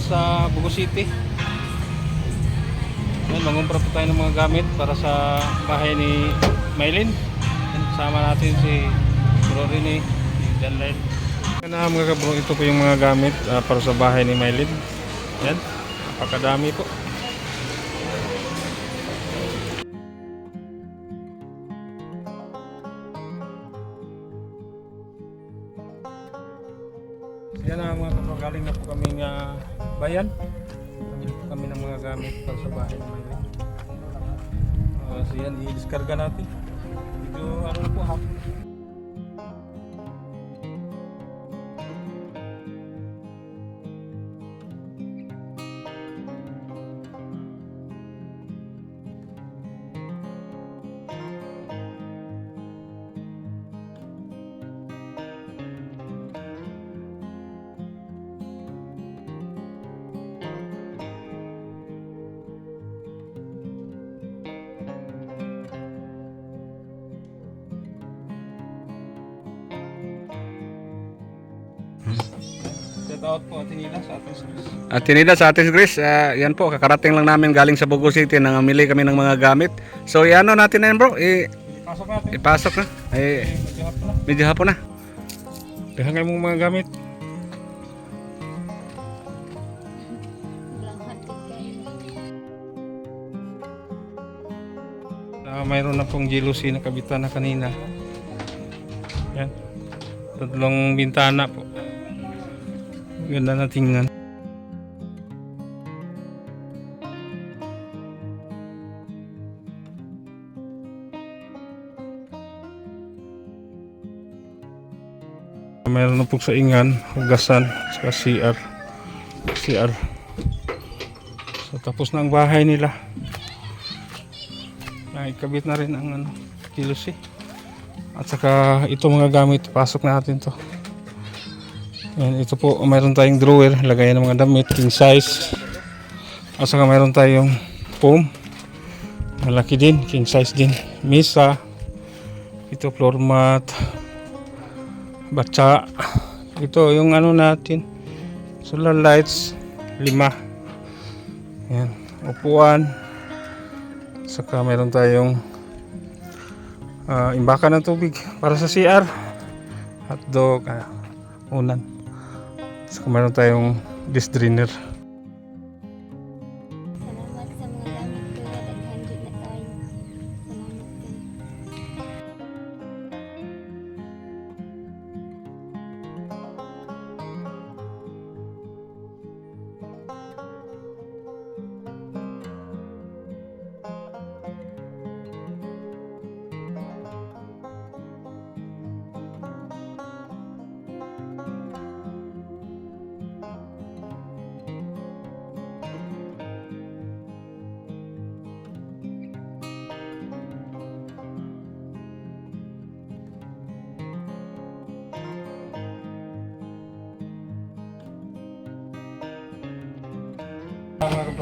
sa Bugo City. Yan, mangumpra po tayo ng mga gamit para sa bahay ni Maylin. Yan, Sama natin si Bro Rene, si John. Yan na mga bro, ito po yung mga gamit ah, para sa bahay ni Maylin. Yan, napakadami po. Yan na mga kapro, galing na po kami nga bayan. Namili po kami ng mga gamit para sa bahay ng Maylin. Uh, so yan, i-discarga natin. Medyo ano po hapon. Shout out po ating ila sa ating service. At tinida sa ating Grace, ah, yan po, kakarating lang namin galing sa Bugo City, nangamili kami ng mga gamit. So, iano natin na yan bro, I, Pasok natin. ipasok na. Eh, Medyo hapon na. Dahan kayo mong mga gamit. Ah, mayroon na pong jealousy na kabitan na kanina. Yan. Tatlong bintana po. Ganda na tingnan. Mayroon na pong saingan, hugasan, sa CR. CR. So tapos na ang bahay nila. Ay, kabit na rin ang ano, kilos eh. At saka ito mga gamit, pasok natin to. Yan, ito po, mayroon tayong drawer, lagayan ng mga damit, king size. At saka mayroon tayong foam. Malaki din, king size din. Misa. Ito floor mat. Batsa. Ito yung ano natin. Solar lights. Lima. Yan. Upuan. Saka meron tayong ah, imbakan ng tubig para sa CR. Hotdog, ah, unan. Saka meron tayong dish drainer.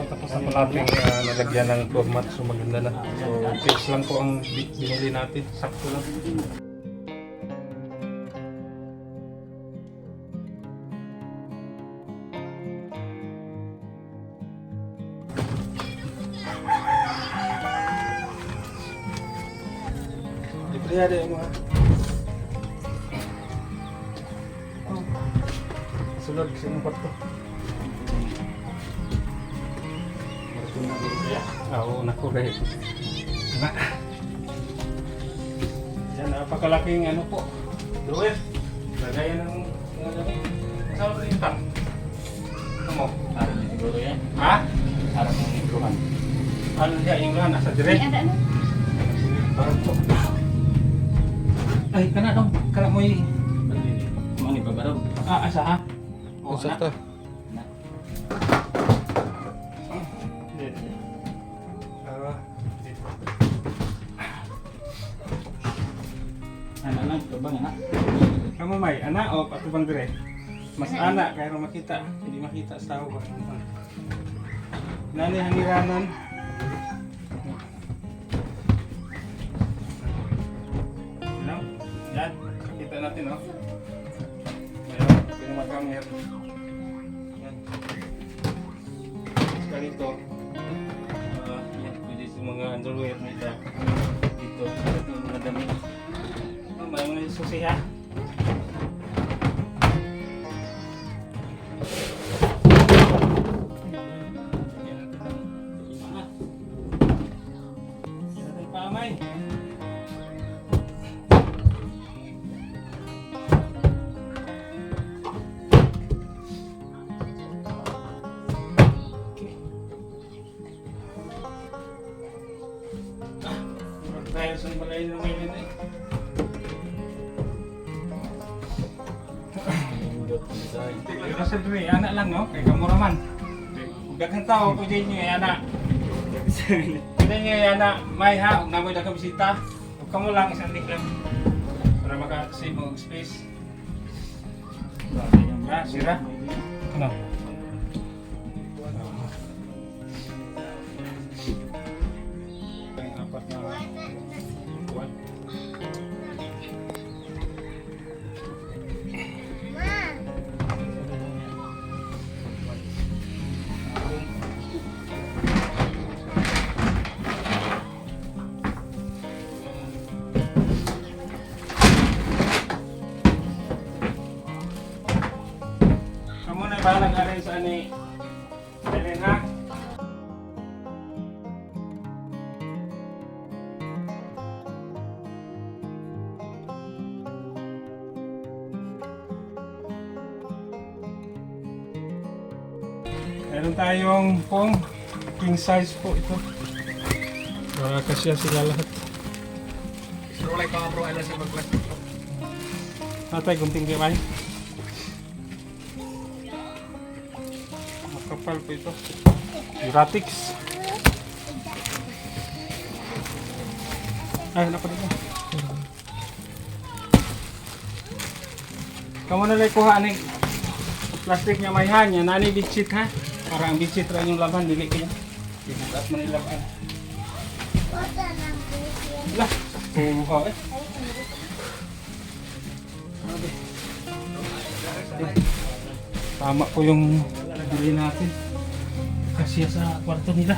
Tapos po natin uh, nalagyan ng floor mat so maganda na. So tips lang po ang bi- binili natin. Sakto lang. Ada mo ha. Sulod sa inyong Oo, naku dahil. Na. Yan, napakalaking ano po. Drawer. Lagayan ng mga gamit. Saan ba rin tang? Ano mo? Araw na siguro yan. Ha? Araw ng intruhan. Ano siya? Yung nga, nasa Ay, direct. ada ano? Parang to. Ay, kana dong. Kana mo yung... Mani pa baraw. Ah, asa ha? Oo, Asa na. Kamu may ana o patubang dire. Mas ana pero makita, hindi makita sa tao ba. Nani hangiranan. Ano? Yan, kita natin no. Meron, pinumakamer. Yan. Saka dito, uh, ah, yan, pwede sa mga underwear nila. Dito, dito, mga dami. Oh, may mga susi ha. Dahil sa balay ng ngayon eh. Kasi dre, anak lang no, kay kamura man. Daghang tao ko din niyo anak. Pwede niyo anak, may ha, ug namoy daghang bisita. Ug kamo lang isang dik lang. Para maka-save mo space. Sira. Kamu na bahala ka rin sa ani. Dalhin ha. Meron tayong pong king size po ito. Para kasya sila lahat. Like mga bro, alas yung mag-plastic. Natay, gunting kayo kayo. Makapal po ito. Ay, nako dito. Kamu na lang kuha ni plastic niya may hanya, nani bitchit ha. Para ang bitchit ra yung laban, dili kaya. Binugat mo nila pa. Lah, kuha eh. Grabe. Tama po yung bili natin. Kasi sa kwarto nila.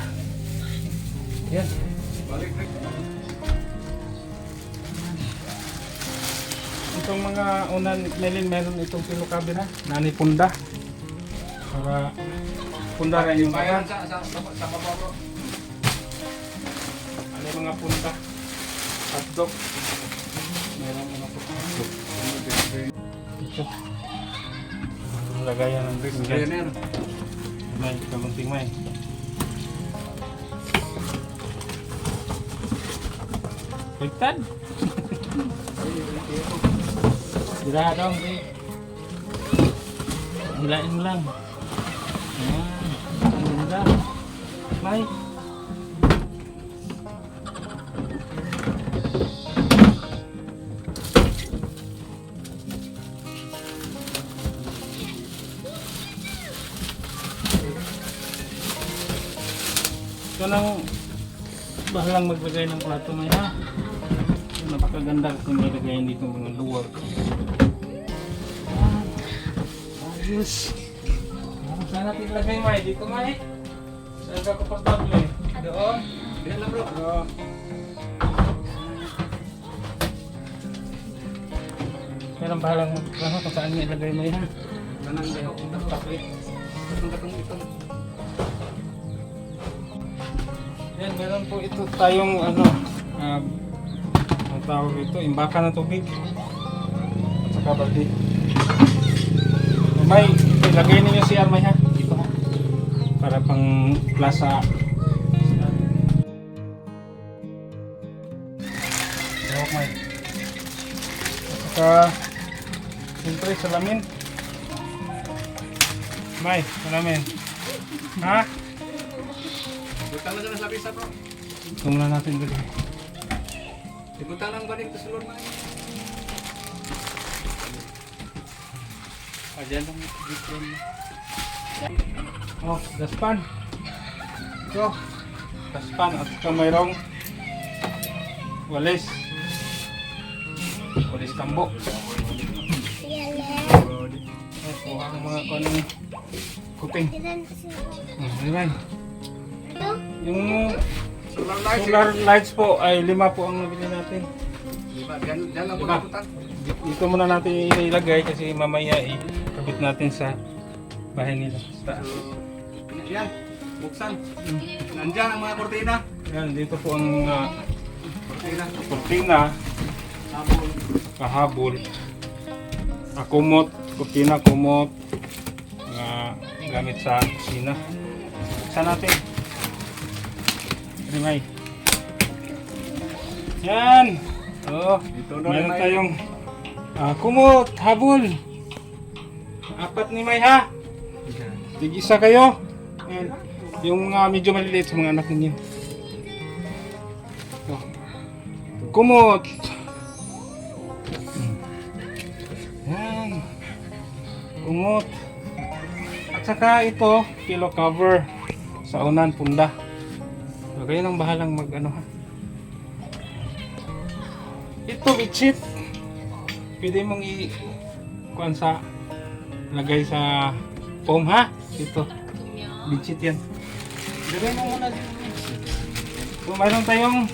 Yan. Itong mga unan nilin meron itong kilo kabina. Nani punda. Para punda rin yung bayan. sa, sa. Ano yung mga punta? Hotdog. Meron mga hotdog. Ito. Lagayan ng drink. Ayan yan. May kamunting may. Bigtad. Sira dong, di. Hilain mo lang. Ayan. Ang ganda. Nang bahalang maglagay ng plato may ha. Napakaganda kung may lagayan dito mga luwag. Ayos. Ah, Saan natin ilagay may? Dito may? Saan ka komportable? Doon? Yan lang bro. Oo. Meron bahalang mag ano, kung saan niya ilagay mo yan. Kanang kayo. Taklit. Itong katong itong. Yan, meron po ito tayong ano, um, ang tawag ito, imbaka ng tubig. At saka balde. May, ilagay ninyo si Armay ha, dito ha. Para pang plaza. Hawak may. At saka, siyempre salamin. May, salamin. Ha? Butang na sa lapisa bro. Ito muna natin dito. Ibutang lang ba rin sa sulod man? Ayan lang dito. Oh, daspan. Ito. Daspan at saka mayroong walis. Walis tambo. kuha ng mga kung kuping. Ilan Yung Solar lights. solar lights po ay lima po ang nabili natin. Diba? Diyan, diyan lang Diba? naputan. Dito muna natin ilagay kasi mamaya ikabit natin sa bahay nila. Sa, Yan, buksan. Nandiyan ang mga kortina. yan, dito po ang uh, Kortina. kurtina, Habol. kahabol, ah, kumot, kurtina, kumot, na gamit sa kusina. Buksan natin. Rimay. Yan! Oh, Ito na meron May. tayong ah, kumot, habol. Apat ni May ha. Tig-isa kayo. Yan. Yung mga medyo maliliit sa mga anak ninyo. Ito. Kumot. Yan. Kumot. At saka ito, pillow cover. Sa unan, punda. Kayo nang bahalang mag ano ha. Ito, bitchit. Pwede mong i... kuan sa... lagay sa foam ha. Ito. Bitchit yan. Lagay mo muna dito. So, mayroon tayong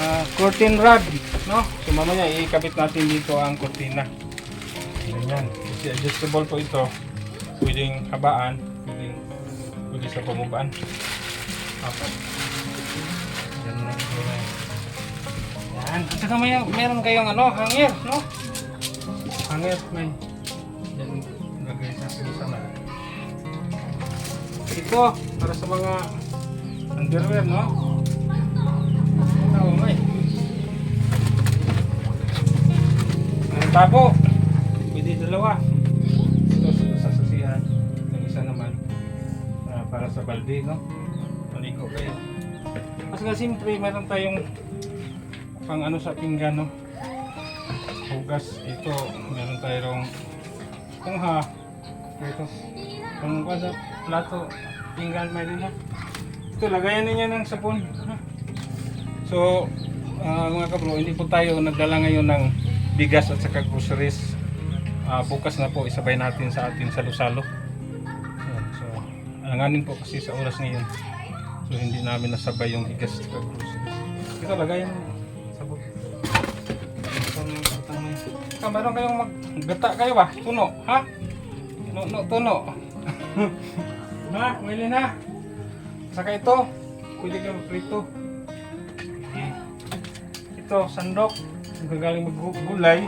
ah, curtain rod, no? So, mamaya ikabit natin dito ang kurtina. Ganyan. Kasi adjustable po ito. Pwedeng habaan, pwedeng pwede sa pamubaan. Apat. Ganun na ito na. Yan. At saka may, meron kayong ano, hanger, no? Hanger, may. Yan, lagay sa sa na. Ito, para sa mga underwear, no? Oo, may. Ang tabo. Pwede dalawa. Ito sa sasihan. Yung isa naman. ah, para sa balde, no? Kayo. Kasi nga siyempre, meron tayong pang ano sa pinggan, no? Hugas. Ito, meron tayong kungha. Ito. Kung sa plato, pinggan meron na. Ito, lagayan ninyo ng sabon. ha? So, ah, mga kabro, hindi po tayo nagdala ngayon ng bigas at saka groceries. Ah, bukas na po, isabay natin sa atin sa Lusalo. So, alanganin po kasi sa oras ngayon. So, hindi namin nasabay yung bigas at saka groceries. Ito. Sabon. Sabon, sabon mo. Ah, meron kayong maggata kayo ba? Tuno, ha? Tuno, no, tuno. ha, mili na. Saka ito, pwede kayong prito. Okay. Ito, sandok. Kung gagaling maggulay,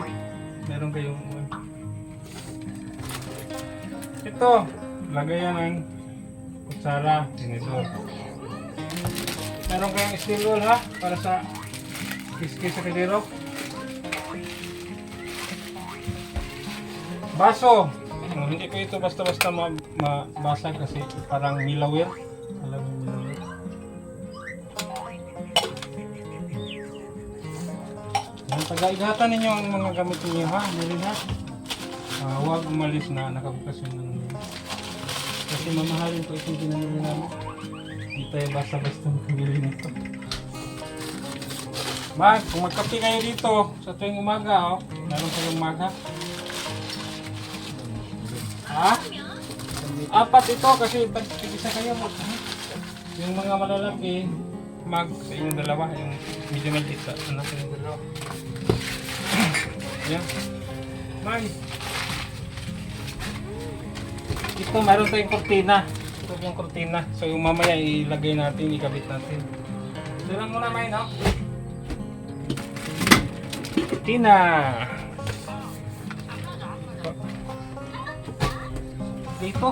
meron kayong ito, lagayan ng kutsara, tinidor. Meron kayong steel wool ha, para sa kiskis sa kadiro. Baso. Oh, hindi ko ito basta-basta ma mabasa kasi parang milawir. Alam mo milawir. Yan, taga-igatan ninyo ang mga gamit ninyo ha, Meron ha. Ah, huwag umalis na nakabukas yung ano. Kasi mamahalin po itong pinamili namin. Hindi tayo basta-basta makabili nito. Mag, kung magkape kayo dito sa tuwing umaga, oh, meron kayong maga. Ha? Apat ito kasi tag-isa kayo mo. Yung mga malalaki, mag sa inyong dalawa, yung medyo maliit sa anak yung dalawa. Yan. Mag. Ito, meron tayong kortina. Ito yung kortina. So, yung mamaya ilagay natin, ikabit natin. Ito lang muna, May, no? Kortina. Ito.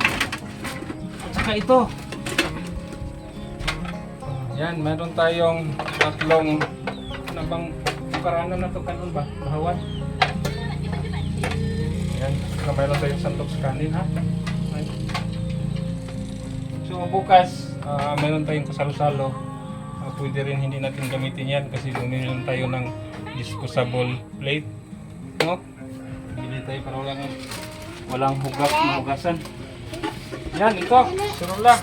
At saka ito. Yan, meron tayong tatlong ano bang karana na to kanon ba? Bahawan. Yan, saka meron tayong santok sa kanin ha. Bukas, ah, meron tayong kasalo-salo. Ah, pwede rin hindi natin gamitin yan kasi bumili tayo ng disposable plate. No? Bili tayo para walang walang hugak mahugasan. Yan, ito. Surula.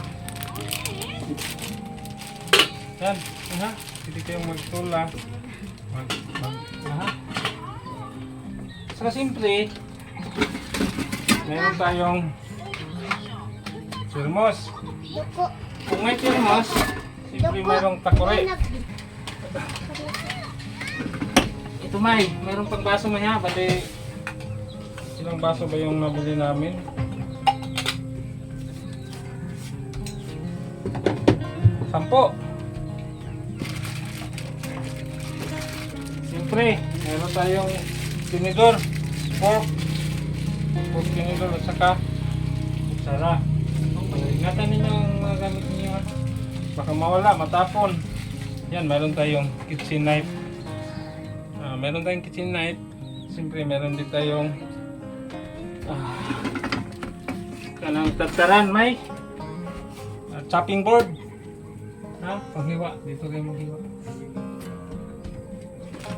Yan. Ha? Hindi kayong magtula. Mag, mag, ha? Saka simple, meron tayong thermos. Duko. Kung may thermos, siyempre mayroong takore. Ito may, mayroong pang baso maya, bali ilang baso ba yung nabili namin? Sampo. Siyempre, meron tayong tinidor, fork, fork tinidor at saka kutsara. Ingatan ninyo mga gamit ninyo ha. Baka mawala, matapon. Yan, meron tayong kitchen knife. Ah, meron tayong kitchen knife. Siyempre, meron din tayong ah, kanang tataran, may ah, chopping board. Ha? Panghiwa. Dito kayo maghiwa.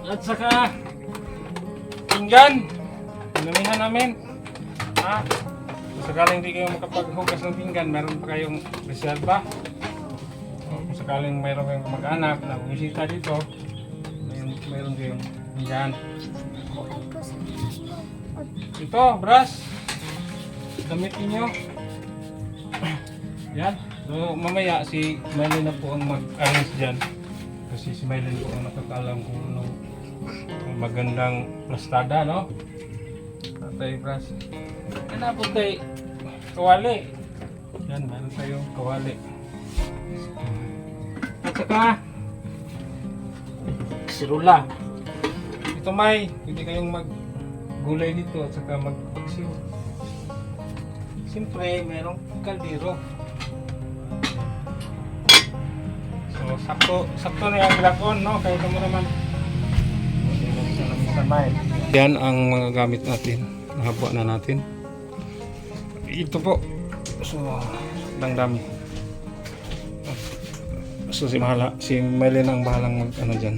At saka pinggan. Pinamihan namin. Ha? Sakaling di kayo makapaghugas ng pinggan, meron pa kayong reserva. Kung sakaling mayroon kayong mag-anak na bumisita dito, mayroon, mayroon kayong pinggan. Ito, brush. Damit niyo. Yan. So, mamaya si Mylene na po ang mag-arrange dyan. Kasi si Mylene po ang nakakalam kung ano ang magandang plastada, no? Yan na po tayo. Kawali. Yan, meron tayong kawali. At saka, sirula. Ito may, pwede kayong maggulay dito at saka magpagsiw. Siyempre, merong kaldero. So, sakto, sakto na yung glakon, no? Kahit mo naman. Yan ang mga gamit natin. Nahabuan na natin. Ito po. So, lang dami. So, si Mahala, si Melin ang bahalang mag, ano dyan.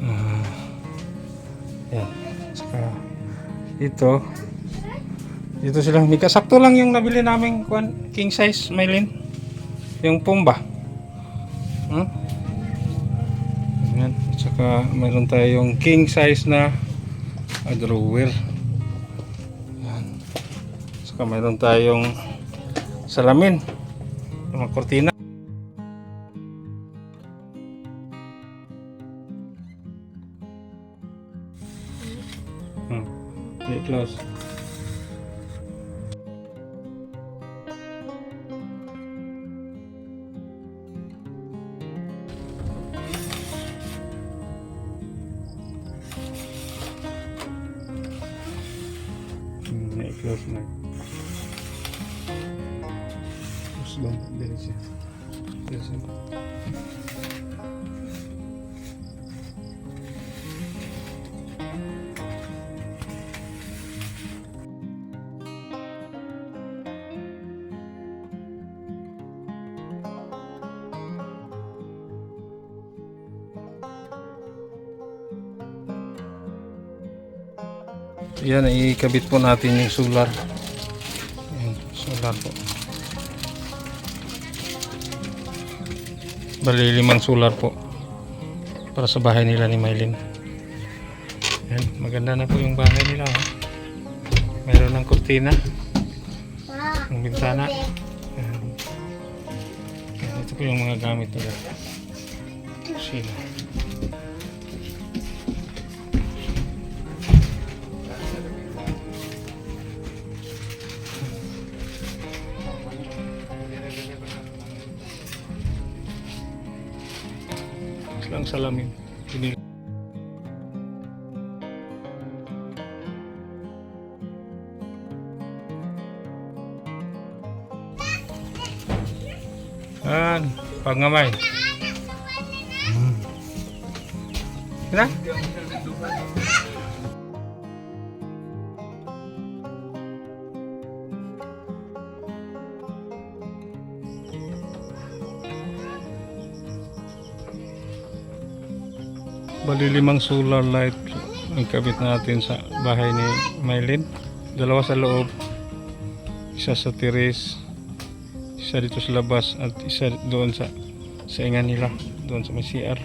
Ah, yan. Saka, ito. Dito sila humika. Sakto lang yung nabili namin king size, Maylin. Yung pumba. Hmm? Yan. Saka mayroon tayong king size na ah, drawer. Saka mayroon tayong salamin. Mga kortina. Hmm. Okay, close. Yan, ikabit po natin yung solar. Yan, solar po. Bali, limang solar po. Para sa bahay nila ni Mylene. Yan, maganda na po yung bahay nila. Oh. Meron ng kurtina. Ang bintana. Yan. Yan, ito po yung mga gamit nila. Sila. Salamin. Pinili. Yan, pangamay. Hmm. Kira? Bali limang solar light ang kabit natin sa bahay ni Mylene. Dalawa sa loob, isa sa terrace, isa dito sa labas at isa doon sa sa ingan nila, doon sa may CR.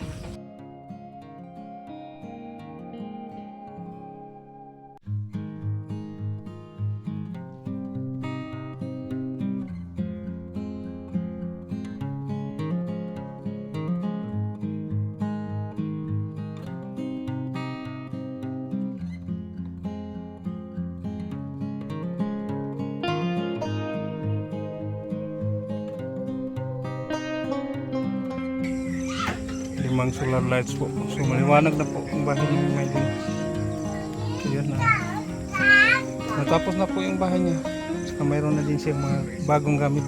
Limang solar lights po. So maliwanag na po ang bahay ni Maylin. So yan na. Natapos na po yung bahay niya. Saka mayroon na din siyang mga bagong gamit.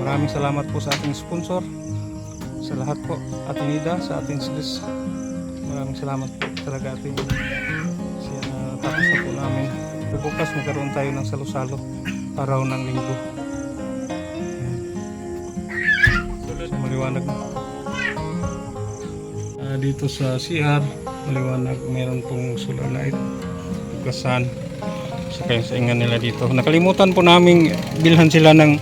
Maraming salamat po sa ating sponsor. Sa lahat po. Ating Ida, sa ating Sis. Maraming salamat po talaga ating siya na tapos na po namin. Bukas magkaroon tayo ng salo-salo. Araw ng linggo. Dito sa CR, maliwanag. Meron pong solar light. Gasan. Saka yung saingan nila dito. Nakalimutan po namin bilhan sila ng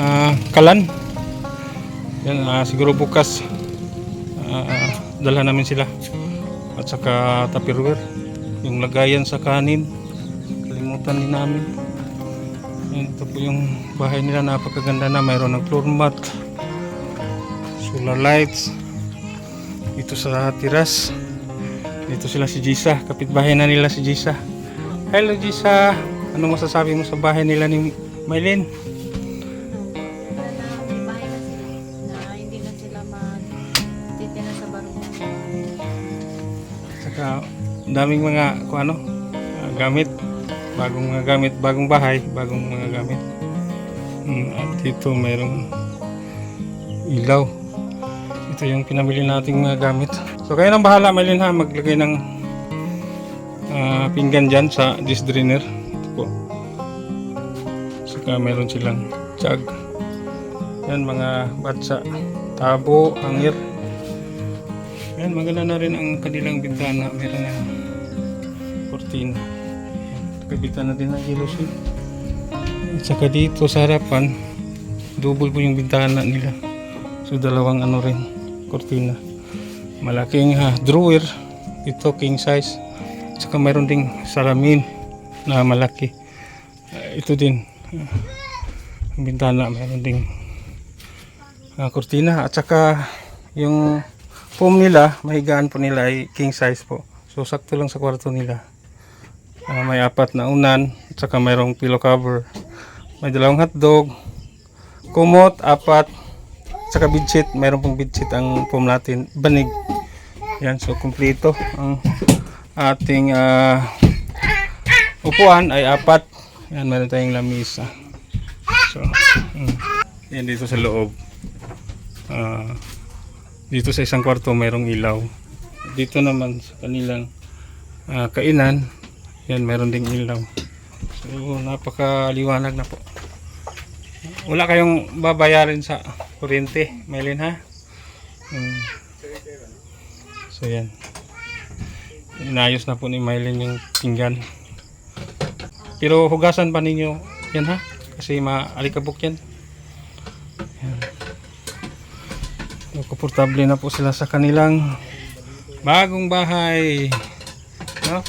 ah, kalan. Yan, ah, siguro bukas ah, dalhan namin sila. At saka tupperware. Yung lagayan sa kanin. Kalimutan din namin. Yan, ito po yung bahay nila. Napakaganda na. Mayroon ng floor mat. Solar lights. Dito sa tiras. Dito sila si Jisa. Kapitbahay na nila si Jisa. Hello Jisa. Ano masasabi mo sa bahay nila ni barong. Saka daming mga kung ano, gamit. Bagong mga gamit, bagong bahay, bagong mga gamit. Mm, at dito mayroong ilaw. Ito yung pinamili nating mga gamit. So kayo nang bahala Maylin ha, maglagay ng ah, pinggan dyan sa dish drainer. Ito po. Saka meron silang jug. Yan mga batsa, tabo, hangir. Yan, maganda na rin ang kanilang bintana. Meron na kortina. Yan, Kabitan na din ang ilusin. At saka dito sa harapan, double po yung bintana nila. So dalawang ano rin, kortina. Malaking ha, drawer. Ito king size. Saka mayroon ding salamin na malaki. Ah, ito din. ang bintana, mayroon ding ah, kortina. At saka yung foam nila, mahigaan po nila ay king size po. So sakto lang sa kwarto nila. Ah, may apat na unan, at saka mayroong pillow cover. May dalawang hotdog, kumot, apat, at saka bedsheet. Mayroon pong bedsheet ang foam natin, banig. Yan, so kumpleto ang ating ah, upuan ay apat. Yan, meron tayong lamisa. So, mm. yan dito sa loob. Ah, dito sa isang kwarto mayroong ilaw. Dito naman sa kanilang ah, kainan, yan mayroon ding ilaw. So napakaliwanag na po. Wala kayong babayarin sa kuryente, Maylin ha? Hmm. So yan. Inayos na po ni Maylin yung pinggan. Pero hugasan pa ninyo yan ha? Kasi maalikabok yan. So, komportable na po sila sa kanilang bagong bahay. No?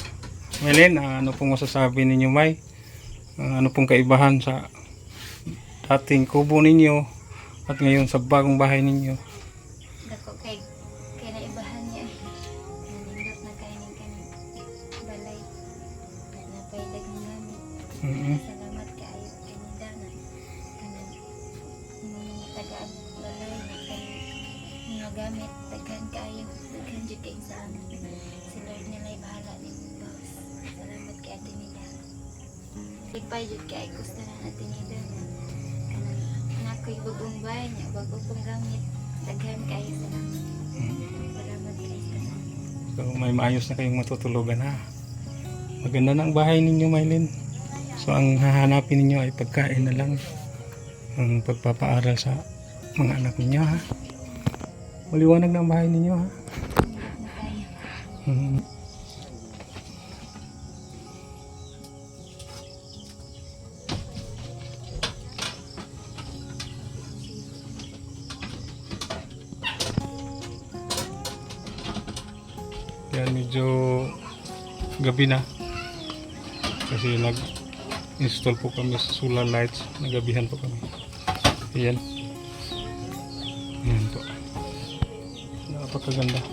Melen, ah, ano pong masasabi ninyo, May? Ah, ano pong kaibahan sa dating kubo ninyo at ngayon sa bagong bahay ninyo? Dako kay kay naibahan niya. Nindot na kay ning kaning balay. Na pay daghang gamit. Mhm. Salamat bahay niya bago pong gamit daghan kaayo salamat. Salamat kay sa So may maayos na kayong matutulugan ha. Maganda na ang bahay ninyo, Maylin. So ang hahanapin ninyo ay pagkain na lang. Ang pagpapaaral sa mga anak ninyo ha. Maliwanag na ang bahay ninyo ha. na medyo gabi na. Kasi nag install po kami sa solar lights. Nagabihan po kami. Ayan. Ayan po. Napakaganda.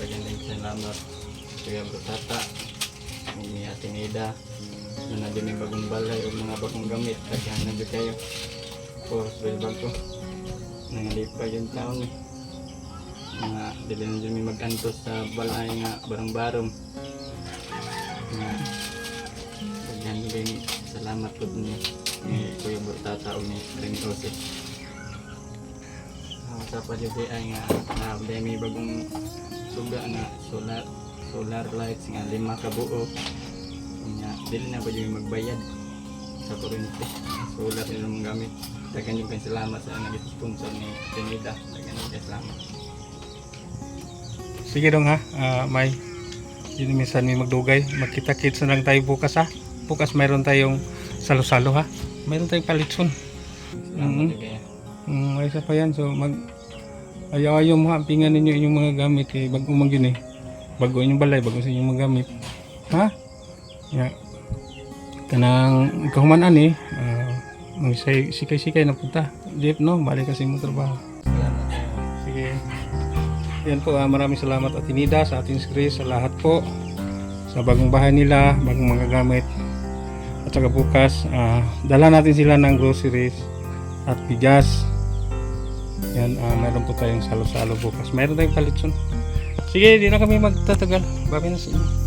Pagandang salamat. Kaya Tata, ni Ate Nida, na na din bagong balay o mga bagong gamit. Tagyan na din kayo. Of course, bel bago. nangalipay yung taon eh. Dili na dyan may magantos sa balay nga barong-barong. Daghan din salamat po ni ni Kuya Burtata o ni Ring Jose. Ah, sa pa dyan ay nga na may bagong suga nga solar solar lights nga lima ka buo. Nga dili na yung magbayad sa kuryente. Solar nila mong gamit. Daghan yung salamat sa nag-sponsor ni Tinida. Daghan yung salamat. Sige dong ha, ah, may yun minsan may magdugay. Magkita-kits na lang tayo bukas ha. Bukas mayroon tayong salo-salo ha. Mayroon tayong palitson. Mhm. kaya. Mm, may isa pa yan. So mag ayaw-ayaw mo ha. Pingan ninyo inyong mga gamit kay bago man yun eh. Bago inyong balay, bago sa inyong mga gamit. Ha? Ya. Kanang kahumanan eh. Uh, magsay sikay-sikay na punta. Jeep no, balik kasi mo trabaho. Sige. Yan po, ah, maraming salamat at Tinida sa ating Chris, sa lahat po. Sa bagong bahay nila, bagong mga gamit. At saka bukas, ah, dala natin sila ng groceries at bigas. Yan, ah, mayroon po tayong salo-salo bukas. Mayroon tayong palitson. Sige, di na kami magtatagal. Babay na sa inyo.